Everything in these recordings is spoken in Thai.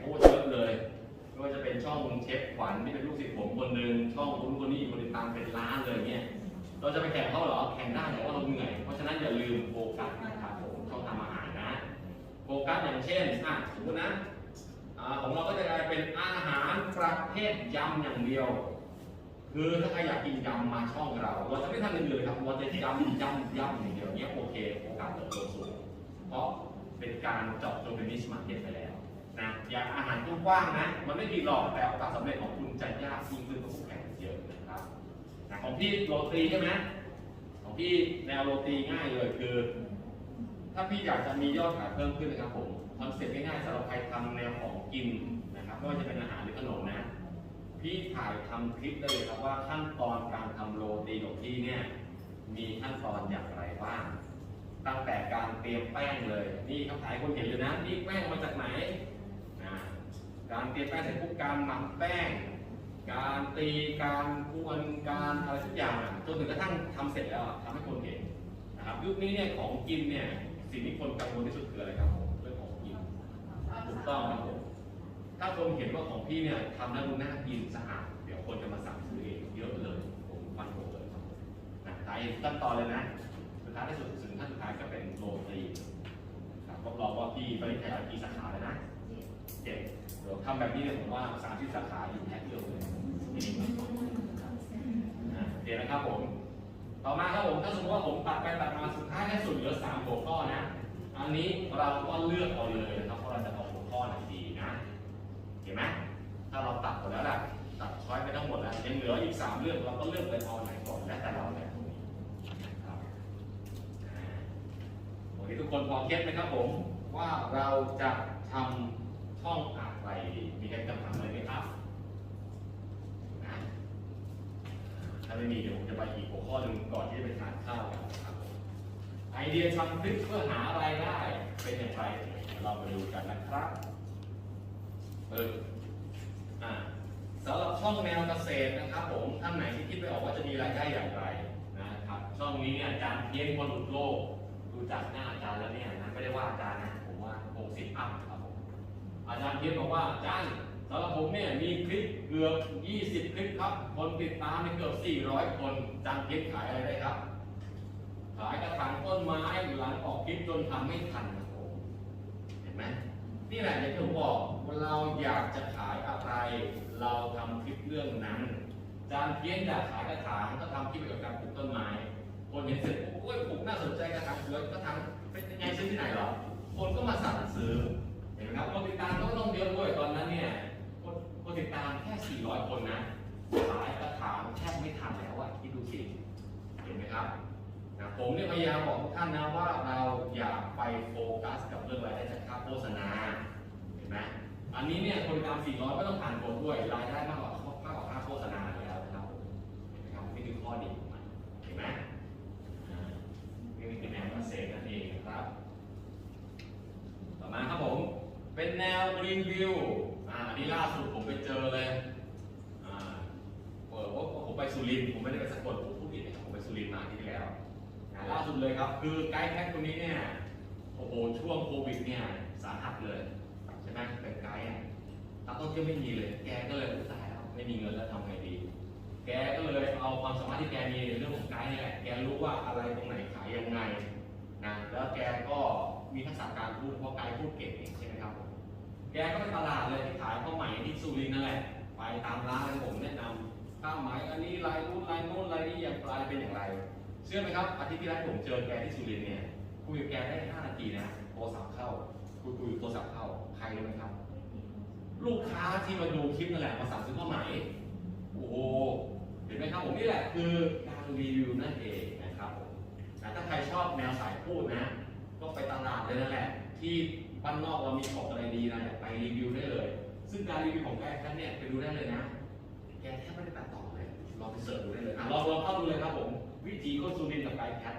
โคตรเยอะเลยไม่ว่าจะเป็นช่องเชฟขวัญที่เป็นลูกศิษย์ผมคนหนึ่งช่องคุณคนนี้คนติดตามเป็นล้านเลยเนี่ยเราจะไปแข่งเขาเหรอแข่งได้แต่ว่าเราเหนื่อยเพราะฉะนั้นอย่าลืมโฟกัสนะครับผมช่องทำอาหารนะโฟกัสอย่างเช่นอะสมมตินะของเราก็จะกลายเป็นอาหารประเภทยำอย่างเดียว คือถ้าใครอยากกินยำมาช่องเรา เราจะไม่ทำอย่างอื่นเลยครับเราจะยำยำยำอย่างเดียวเนี้ยโอเคโอกาสเติบโตสูงเพราะเป็นการเจาะจงเป็นนิชมาร์เก็ตไปแล้ว นะอย่าอาหารกว้างๆนะ มันไม่ดีหรอกแต่โอกาสสำเร็จของคุณจะยากยิ่งขึ้นกว่าคู่แข่งเยอะนะครับนะของพี่โรตีใช่ไหมของพี่แนวโรตีง่ายเลยคือ ถ้าพี่อยากจะมียอดขายเพิ่มขึ้นนะครับผมคอนเซ็ปต์ง่ายๆสำหรับใครทำแนวของกินนะครับไม่ว่าจะเป็นอาหารหรือขนมนะ พี่ถ่ายทำคลิปได้เลยครับว่าขั้นตอนการทำโรตีของพี่เนี่ยมีขั้นตอนอย่างไรบ้างตั้งแต่การเตรียมแป้งเลย นี่เขาถ่ายคนเห็นเลยนะ นี่แป้งมาจากไหน การเตรียมแป้งเสร็จปุ๊บการหมักแป้ง การตีการกวนการอะไรทุกอย่างจนถึงกระทั่งทำเสร็จแล้วอะทำให้คนเห็นนะครับยุคนี้เนี่ยของกินเนี่ยสิ่งที่คนกังวลที่สุดคืออะไรครับผมเรื่องของกินถูกต้องครับผมถ้าคนเห็นว่าของพี่เนี่ยทำแล้วดูน่ากินสะอาดเดี๋ยวคนจะมาสั่งซื้อเองเยอะเลยผมฟันโงเลยนะถ่ายขั้นตอนเลยนะสุดท้ายที่สุดถึงขั้นสุดท้ายก็เป็นโรตีครับรับรองว่าพี่ไปริญญากี่สาขาแล้วนะ เจ็ดเดี๋ยวทำแบบนี้เนี่ยผมว่าสามที่สาขาอยู่แค่เดียวเลยเดี๋ยวนะครับผม ต่อมาครับผมถ้าสมมติว่าผมตัดไปตัดมาสุดท้ายให้สุดเหลือสามหัวข้อนะ อันนี้เราก็เลือกเอาเลยนะครับเพราะเราจะเอาหัวข้อไหนดีนะ เห็นไหมถ้าเราตัดหมดแล้วล่ะตัดช้อยไปทั้งหมดแล้วยังเหลืออีกสามเรื่องเราก็เลือกไปเอาไหนก่อนแล้วแต่เราเลยครับโอเคทุกคนพอเก็ตไหมครับผมว่าเราจะทำ ช่องอะไรดีมีใครจะถามอะไรไหมครับนะถ้าไม่มีเดี๋ยวผมจะไปอีกหัวข้อหนึ่งก่อนที่จะไปทานข้าวกันนะครับไอเดียทำคลิปเพื่อหารายได้เป็นอย่างไรเดี๋ยวเรามาดูกันนะครับเอออ่าสำหรับช่องแนวเกษตรนะครับ ผมท่านไหนที่คิดไม่ออกว่าจะมีรายได้อย่างไรนะครับ ช่องนี้เนี่ยอาจารย์เพียนคนหลุดโลกดูจากหน้าอาจารย์แล้วเนี่ยนะไม่ได้ว่าอาจารย์นะผมว่า60อัพครับผม อาจารย์เพียนบอกว่าอาจารย์สำหรับผมเนี่ยมีคลิปเกือบ 20 คลิปครับ คนติดตามเนี่ยเกือบ 400 คนอาจารย์เพียนขายอะไรได้ครับ ขายกระถางต้นไม้หลังออกคลิปจนทำไม่ทันครับผมเห็นไหมนี่แหละอย่างที่ผมบอกว่าเราอยากจะขายอะไร เราทำคลิปเรื่องนั้นอาจารย์เพียนอยากขายกระถางก็ทำคลิปเกี่ยวกับการปลูกต้นไม้คนเห็นเสร็จโอ้ยปลูกน่าสนใจกระถางสวยกระถางเป็นยังไงซื้อที่ไหนเหรอ 400 คนนะขายกระถางแทบไม่ทันแล้วอะคิดดูสิเห็นไหมครับนะผมเนี่ยพยายามบอกทุกท่านนะว่าเราอย่าไปโฟกัสกับเรื่องรายได้จากค่าโฆษณาเห็นไหมอันนี้เนี่ยคนติดตาม400 ก็ต้องผ่านโกด้วยรายได้มากกว่ามากกว่าค่าโฆษณาแล้วนะครับผมเห็นไหมครับนี่คือข้อดีของมันเห็นไหมนี่คือแนวเกษตรนั่นเองนะครับ ต่อมาครับผมเป็นแนวรีวิวอ่าอันนี้ล่าสุดผมไปเจอเลย ออว่าผมไปสุรินทร์ผมไม่ได้ไปสกลผมพูดผิดนะครับผมไปสุรินทร์มาอาที่ที่แล้วอ่าล่าสุดเลยครับ คือไกด์แพ็คคนนี้เนี่ยโอ้โหช่วงโควิดเนี่ยสาหัสเลยใช่ไหมเป็นไกด์อะนักท่องเที่ยวไม่มีเลย แกก็เลยตายแล้วไม่มีเงินแล้วทำไงดี แกก็เลยเอาความสามารถที่แกมีในเรื่องของไกด์นี่แหละแกรู้ว่าอะไรตรงไหนขายยังไงนะแล้วแกก็มีทักษะการพูดเพราะไกด์พูดเก่งใช่ไหมครับผมแกก็ไปตลาดเลยที่ขายข้าวไหมที่สุรินทร์นั่นแหละไปตามร้านเลยผมแนะนำ ข้าวไหมอันนี้ลายนู้นลายโน้นลายนี้อย่างไรเป็นอย่างไร เชื่อไหมครับอาทิตย์ที่แล้วผมเจอแกที่สุรินทร์เนี่ยคุยกับแกได้ 5 นาทีนะโทรศัพท์เข้าคุยคุยโทรศัพท์เข้าใครรู้ไหมครับ ลูกค้าที่มาดูคลิปนั่นแหละมาสั่งซื้อข้าไหมโอ้โหเห็นไหมครับผมนี่แหละคือการรีวิวนั่นเองนะครับผมถ้าใครชอบแนวสายพูดนะ ก็ไปตลาดเลยนั่นแหละ ที่บ้านนอกเรามีของอะไรดีนะไปรีวิวได้เลย ซึ่งการรีวิวของแกแค่เนี่ยไปดูได้เลยนะแกแทบไม่ได้ตั เลองเสิร์ชดูได้เลยอะลองลองเข้าดูเลยครับผม วิธีโคตรซูรินทร์กับไกด์แคท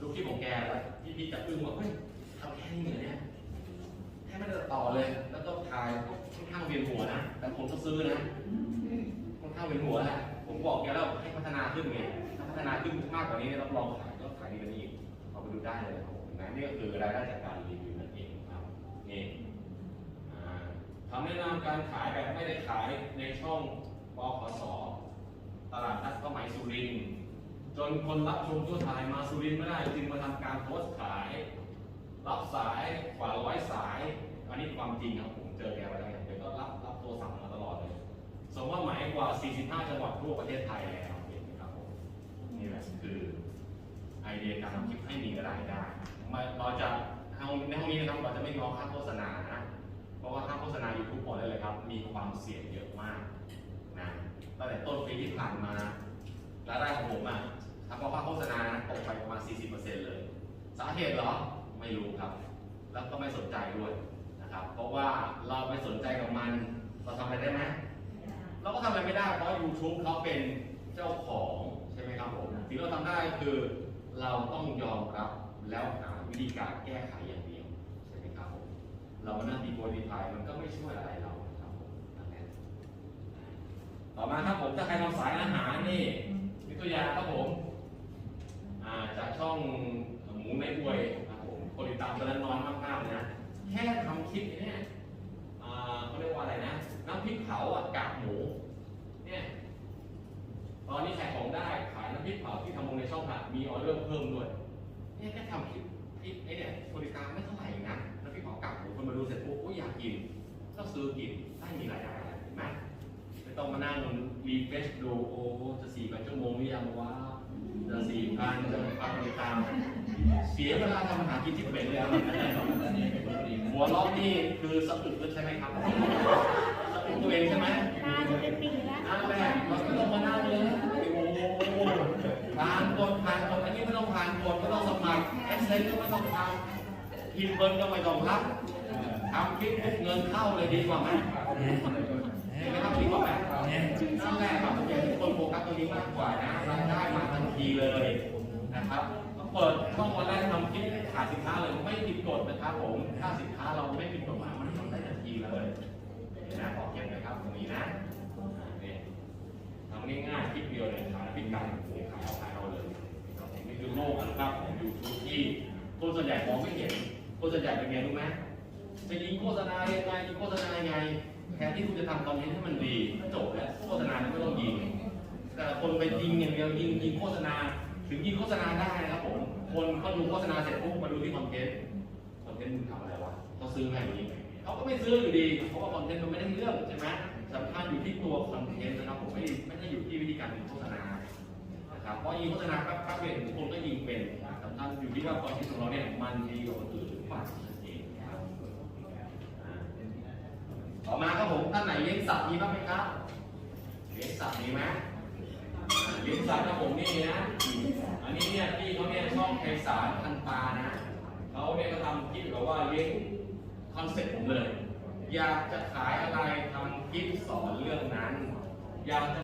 ดูคลิปของแกแล้วพี่พี่จะอึ้งว่าเฮ้ยทำแค่นี้เหรอเนี่ยแทบไม่ได้ตัดต่อเลย แล้วก็ถ่ายค่อนข้างเวียนหัวนะ แต่คนก็ซื้อนะค่อนข้างเป็นหัวแหละผมบอกแกแล้วให้พัฒนาขึ้นไงถ้าพัฒนาขึ้นมากกว่านี้เนี่ยรับรองขายก็ขายดีกว่านี้อีกเอาไปดูได้เลยครับผมนะนี่ก็คือรายได้จากการรีวิวนั่นเองครับนี่อ่านะนำการขายแบบไม่ได้ขายในช่องบขส ตลาดนัดผ้าไหมสุรินทร์จนคนรับชมทั่วไทยมาสุรินทร์ไม่ได้จึงมาทำการโพสต์ขาย รับสายกว่าร้อยสาย อันนี้ความจริงครับผมเจอแกมาแล้วเนี่ยเดี๋ยวก็รับรับโทรศัพท์มาตลอดเลยสมว่าหมายกว่า 45 จังหวัดทั่วประเทศไทยแล้วเห็นไหมครับผมนี่แหละคือไอเดียการทำคลิปให้มีรายได้มาเราจะในห้องนี้นะครับเราจะไม่งอค่าโฆษณานะ เพราะว่าค่าโฆษณายูทูบบอกได้เลยครับ มีความเสี่ยงเยอะมาก ตั้งแต่ต้นปีที่ผ่านมารายได้ของผมอะทำเพราะค่าโฆษณาตกไปประมาณ 40%เลย สาเหตุเหรอ ไม่รู้ครับ แล้วก็ไม่สนใจด้วยนะครับ เพราะว่าเราไม่สนใจกับมัน เราทำอะไรได้ไหม เราก็ทำอะไรไม่ได้ เพราะ YouTube เขาเป็นเจ้าของใช่ไหมครับผมสิ่งที่เราทำได้คือเราต้องยอมรับแล้วหาวิธีการแก้ไขอย่างเดียว ใช่ไหมครับผม เรามานั่งดีโพดีพายมันก็ไม่ช่วยอะไรเราครับผมนั่นแหละ ต่อมาครับผมถ้าใครทำสายอาหารนี่มีตัวอย่างครับผมจากช่องหมูในบวยครับผมคนติดตามตอนนั้นน้อยมากๆเลยนะ แค่ทำคลิปเนี่ยเขาเรียกว่าอะไรนะ น้ำพริกเผาอะกากหมูเนี่ยตอนนี้ขายของได้ขายน้ำพริกเผาที่ทำลงในช่องผักมีออเดอร์เพิ่มด้วยเนี่ยแค่ทำคลิปคลิปไอ้เนี่ยบริการไม่เท่าไหร่ นั่งรีเฟชดูโอ้จะสี่พันชั่วโมงหรือยังวะจะสี่พันจะพันบริการเสียเวลาทำอาหารกินที่เป็นเลยอะหัวล้อนี่คือสะอึกด้วยใช่ไหมครับสะอึกตัวเองใช่ไหมตาจะเป็นปีแล้วนั่นแหละมันไม่ต้องมานั่งเลยโอ้โหผ่านกฎผ่านกฎอันนี้ไม่ต้องผ่านกฎไม่ต้องสมัครเอ็กเซนก็ไม่ต้องทำพิมพ์เบิร์นก็ไม่ต้องรับทำคลิปเงินเข้าเลยดีกว่าไหม เห็นไหมครับดีกว่าไหมนั่นแหละครับผมอยากให้ทุกคนโฟกัสตรงนี้มากกว่านะรายได้มาทันทีเลยนะครับเปิดช่องวันแรกทำคลิปขายสินค้าเลยไม่ผิดกฎนะครับผมถ้าสินค้าเราไม่ผิดกฎหมายมันทำได้ทันทีเลยเห็นไหมขอเก็บนะครับตรงนี้นะนี่ทำง่ายๆคลิปเดียวเลยขายพริกไก่ขายเอาขายเอาเลยนี่คือโลกอันุภาพของ YouTube ที่คนส่วนใหญ่มองไม่เห็นคนส่วนใหญ่เป็นไงรู้ไหมจะยิงโฆษณายังไงยิงโฆษณายังไง แทนที่คุณจะทำคอนเทนต์ให้มันดีก็จบแล้วโฆษณาไม่ต้องยิง แต่คนไปยิงอย่างเดียวยิงยิงโฆษณา ถึงยิงโฆษณาได้นะครับผม คนเขาดูโฆษณาเสร็จปุ๊บมาดูที่คอนเทนต์คอนเทนต์มึงทำอะไรวะเขาซื้อไหมนี้เขาก็ไม่ซื้ออยู่ดีเพราะว่าคอนเทนต์มันไม่ได้เรื่องใช่ไหมสำคัญอยู่ที่ตัวคอนเทนต์นะครับผมไม่ไม่ได้อยู่ที่วิธีการยิงโฆษณานะครับเพราะยิงโฆษณาแป๊บๆเดียวทุกคนก็ยิงเป็นสำคัญอยู่ที่ว่าคอนเทนต์ของเราเนี่ยมันดีกว่าคนอื่นหรือเปล่านั่นเองนะครับอ่า ต่อมาครับผมท่านไหนเลี้ยงสัตว์มีบ้างไหมครับเลี้ยงสัตว์มีไหมเลี้ยงสัตว์นะผมนี่นะอันนี้เนี่ยพี่เขาเนี่ยช่องไพศาลพันตานะเขาเนี่ยก็ทำคิดแบบว่าเลี้ยงคอนเซ็ปต์ผมเลย อยากจะขายอะไรทำคลิปสอนเรื่องนั้นอยากจะ